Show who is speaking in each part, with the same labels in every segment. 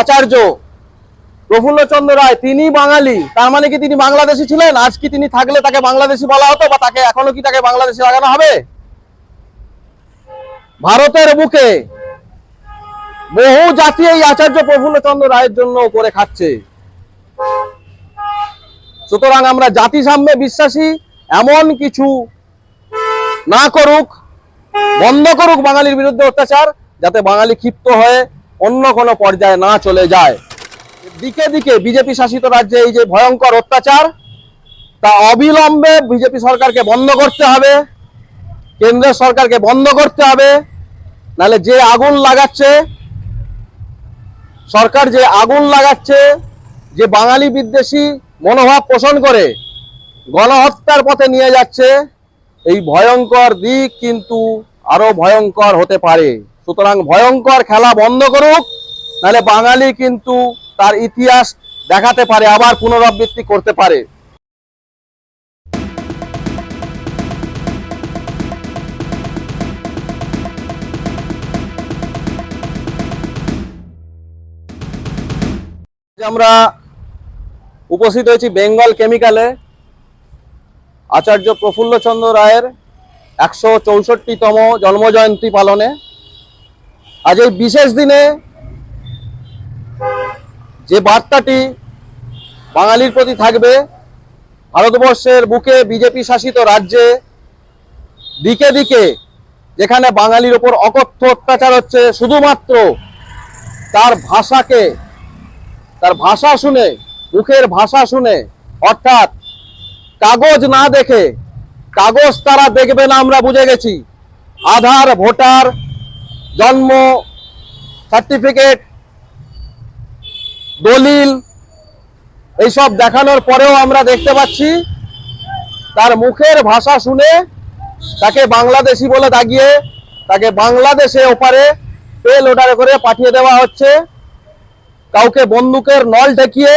Speaker 1: আচার্য প্রফুল্লচন্দ্র রায়, তিনি বাঙালি। তার মানে কি তিনি বাংলাদেশি ছিলেন? আজ কি তিনি থাকলে তাকে বাংলাদেশি বলা হতো বা তাকে এখনও কি তাকে বাংলাদেশি লাগানো হবে? ভারতের বুকে বহু জাতি এই আচার্য প্রফুল্লচন্দ্র রায়ের জন্য করে খাচ্ছে। সুতরাং আমরা জাতি সাম্যে বিশ্বাসী, এমন কিছু না করুক, বন্ধ করুক বাঙালির বিরুদ্ধে অত্যাচার, যাতে বাঙালি ক্ষিপ্ত হয়ে অন্য কোনো পর্যায়ে না চলে যায়। দিকে দিকে বিজেপি শাসিত রাজ্যে এই যে ভয়ঙ্কর অত্যাচার, তা অবিলম্বে বিজেপি সরকারকে বন্ধ করতে হবে কেন্দ্রের সরকারকে বন্ধ করতে হবে, নাহলে যে আগুন লাগাচ্ছে, সরকার যে আগুন লাগাচ্ছে, যে বাঙালি বিদ্বেষী মনোভাব পোষণ করে গণহত্যার পথে নিয়ে যাচ্ছে, এই ভয়ঙ্কর দিক কিন্তু আরও ভয়ঙ্কর হতে পারে। সুতরাং ভয়ঙ্কর খেলা বন্ধ করুক, নাহলে বাঙালি কিন্তু তার ইতিহাস দেখাতে পারে, আবার পুনরাবৃত্তি করতে পারে। আমরা উপস্থিত হয়েছি বেঙ্গল কেমিক্যালে। আচার্য প্রফুল্লচন্দ্র রায়ের একশো চৌষট্টিতম জন্মজয়ন্তী পালনে। আজ এই বিশেষ দিনে যে বার্তাটি বাঙালির প্রতি থাকবে, ভারতবর্ষের বুকে বিজেপি শাসিত রাজ্যে দিকে দিকে যেখানে বাঙালির ওপর অকথ্য অত্যাচার হচ্ছে, শুধুমাত্র তার ভাষাকে, তার ভাষা শুনে, মুখের ভাষা শুনে, অর্থাৎ কাগজ না দেখে, কাগজ তারা দেখবে না আমরা বুঝে গেছি। আধার, ভোটার জন্ম সার্টিফিকেট দলিল এইসব দেখানোর পরেও আমরা দেখতে পাচ্ছি তার মুখের ভাষা শুনে তাকে বাংলাদেশি বলে দাগিয়ে তাকে বাংলাদেশে ওপারে পেল ওটারে করে পাঠিয়ে দেওয়া হচ্ছে। কাউকে বন্দুকের নল ঠেকিয়ে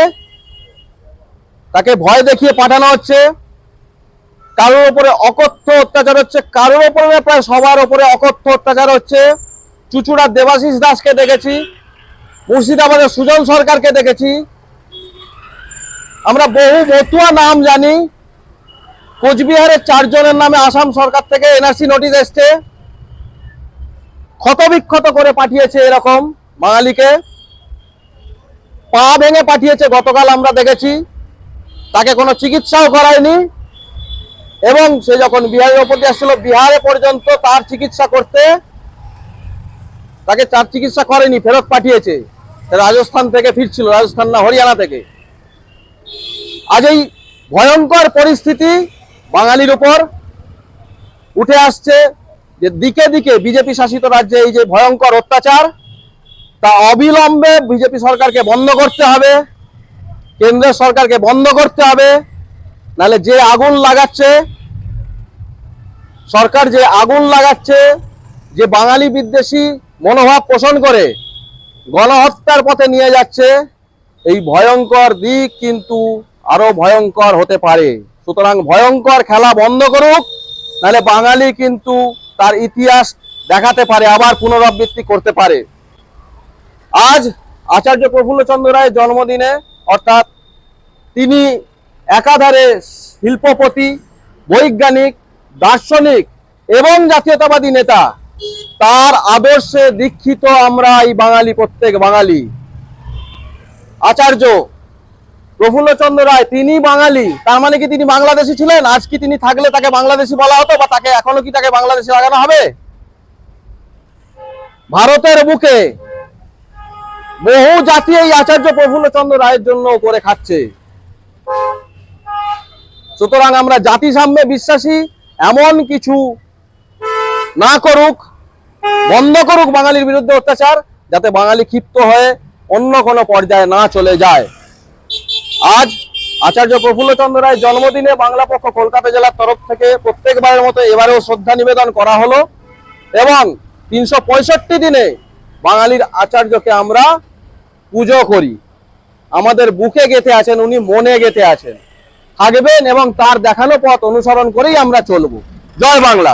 Speaker 1: তাকে ভয় দেখিয়ে পাঠানো হচ্ছে। কারোর উপরে অকথ্য অত্যাচার হচ্ছে কারোর উপরে না, প্রায় সবার উপরে অকথ্য অত্যাচার হচ্ছে। চুচুড়ার দেবাশিস দাসকে দেখেছি, মুর্শিদাবাদের সুজন সরকারকে দেখেছি। আমরা বহু মতুয়া নাম জানি। কোচবিহারের চারজনের নামে আসাম সরকার থেকে এনআরসি নোটিশ এসছে। ক্ষতবিক্ষত করে পাঠিয়েছে এরকম বাঙালিকে। পা ভেঙে পাঠিয়েছে গতকাল আমরা দেখেছি। তাকে কোনো চিকিৎসাও করায়নি। এবং সে যখন বিহারের ওপর দিয়ে আসছিল, বিহারে পর্যন্ত তার চিকিৎসা করতে তাকে চার চিকিৎসা করেনি, ফেরত পাঠিয়েছে। রাজস্থান থেকে ফিরছিল, রাজস্থান না, হরিয়ানা থেকে। আজ এই ভয়ঙ্কর পরিস্থিতি বাঙালির উপর উঠে আসছে যে দিকে দিকে বিজেপি শাসিত রাজ্যে এই যে ভয়ঙ্কর অত্যাচার, তা অবিলম্বে বিজেপি সরকারকে বন্ধ করতে হবে কেন্দ্রের সরকারকে বন্ধ করতে হবে, নাহলে যে আগুন লাগাচ্ছে, সরকার যে আগুন লাগাচ্ছে, যে বাঙালি বিদ্বেষী মনোভাব পোষণ করে গণহত্যার পথে নিয়ে যাচ্ছে। এই ভয়ঙ্কর দিক কিন্তু আরও ভয়ঙ্কর হতে পারে। সুতরাং ভয়ঙ্কর খেলা বন্ধ করুক, নাহলে বাঙালি কিন্তু তার ইতিহাস দেখাতে পারে, আবার পুনরাবৃত্তি করতে পারে। আজ আচার্য প্রফুল্লচন্দ্র রায়ের জন্মদিনে, অর্থাৎ তিনি একাধারে শিল্পপতি, বৈজ্ঞানিক, দার্শনিক এবং জাতীয়তাবাদী নেতা তার আদর্শে দীক্ষিত আমরা এই বাঙালি, প্রত্যেক বাঙালি। আচার্য প্রফুল্লচন্দ্র রায়, তিনি বাঙালি। তার মানে কি তিনি বাংলাদেশি ছিলেন? আজ কি তিনি থাকলে তাকে বাংলাদেশি বলা হতো বা তাকে এখনও কি তাকে বাংলাদেশি লাগানো হবে? ভারতের বুকে বহু জাতি এই আচার্য প্রফুল্লচন্দ্র রায়ের জন্য করে খাচ্ছে। সুতরাং আমরা জাতি সাম্যে বিশ্বাসী, এমন কিছু না করুক। বন্ধ করুক বাঙালির বিরুদ্ধে অত্যাচার, যাতে বাঙালি ক্ষিপ্ত হয়ে অন্য কোনো পর্যায়ে না চলে যায়। আজ আচার্য প্রফুল্লচন্দ্র রায়ের জন্মদিনে বাংলা পক্ষ কলকাতা জেলার তরফ থেকে প্রত্যেকবারের মতো এবারেও শ্রদ্ধা নিবেদন করা হলো এবং তিনশো পঁয়ষট্টি দিনে বাঙালির আচার্যকে আমরা পুজো করি। আমাদের বুকে গেঁথে আছেন, উনি মনে গেঁথে আছেন। থাকবেন এবং তার দেখানো পথ অনুসরণ করেই আমরা চলবো। জয় বাংলা।